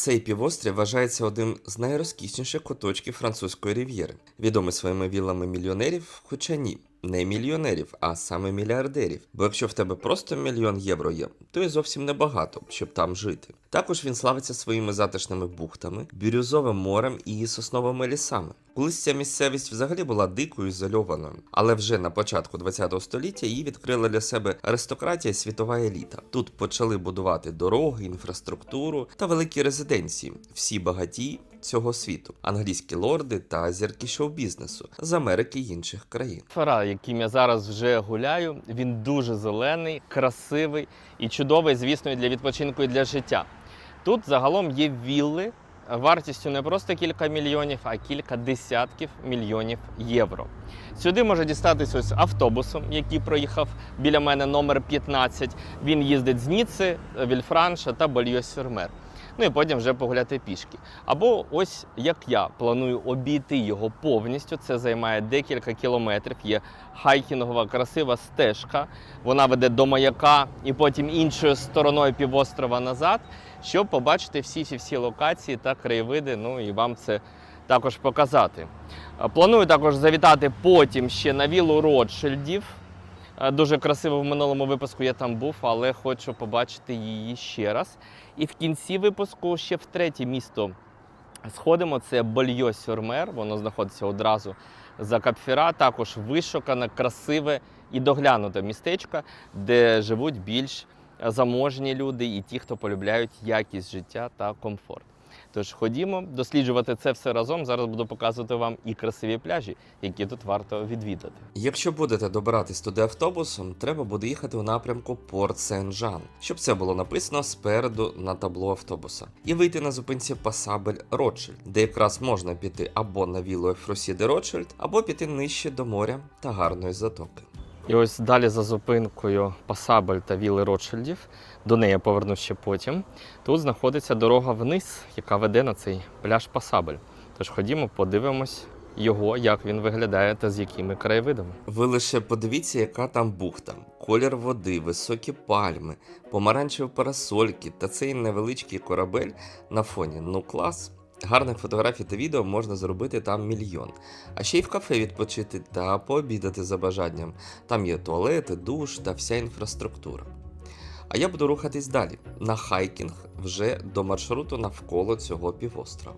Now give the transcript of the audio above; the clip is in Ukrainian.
Цей півострів вважається одним з найрозкісніших куточків французької рів'єри, відомий своїми віллами мільйонерів, хоча ні. Не мільйонерів, а саме мільярдерів. Бо якщо в тебе просто мільйон євро є, то і зовсім небагато, щоб там жити. Також він славиться своїми затишними бухтами, бірюзовим морем і сосновими лісами. Колись ця місцевість взагалі була дикою ізольованою, але вже на початку ХХ століття її відкрила для себе аристократія світова еліта. Тут почали будувати дороги, інфраструктуру та великі резиденції, всі багаті цього світу, англійські лорди та зірки шоу-бізнесу з Америки й інших країн. Фера, яким я зараз вже гуляю, він дуже зелений, красивий і чудовий, звісно, і для відпочинку і для життя. Тут загалом є вілли вартістю не просто кілька мільйонів, а кілька десятків мільйонів євро. Сюди може дістатись ось автобусом, який проїхав біля мене номер 15. Він їздить з Ніци, Вільфранша та Больо-Сюрмер. Ну і потім вже погуляти пішки. Або ось як я планую обійти його повністю. Це займає декілька кілометрів. Є хайкінгова красива стежка. Вона веде до маяка і потім іншою стороною півострова назад, щоб побачити всі всі локації та краєвиди. Ну і вам це також показати. Е, Планую також завітати потім ще на віллу Ротшильдів. Дуже красиво в минулому випуску я там був, але хочу побачити її ще раз. І в кінці випуску ще в третє місто сходимо. Це Больо-Сюрмер. Воно знаходиться одразу за Капфіра. Також вишукане, красиве і доглянуте містечко, де живуть більш заможні люди і ті, хто полюбляють якість життя та комфорт. Тож ходімо досліджувати це все разом. Зараз буду показувати вам і красиві пляжі, які тут варто відвідати. Якщо будете добиратись туди автобусом, треба буде їхати у напрямку Порт Сен-Жан, щоб це було написано спереду на табло автобуса, і вийти на зупинці Пасабель Ротшильд, де якраз можна піти або на віллу Ефросі де Ротшильд, або піти нижче до моря та гарної затоки. І ось далі за зупинкою Пасабель та Віли Ротшильдів, до неї я повернусь ще потім. Тут знаходиться дорога вниз, яка веде на цей пляж Пасабель. Тож ходімо, подивимось його, як він виглядає та з якими краєвидами. Ви лише подивіться, яка там бухта, колір води, високі пальми, помаранчеві парасольки та цей невеличкий корабель на фоні. Ну клас. Гарних фотографій та відео можна зробити там мільйон. А ще й в кафе відпочити та пообідати за бажанням. Там є туалети, душ та вся інфраструктура. А я буду рухатись далі на хайкінг вже до маршруту навколо цього півострова.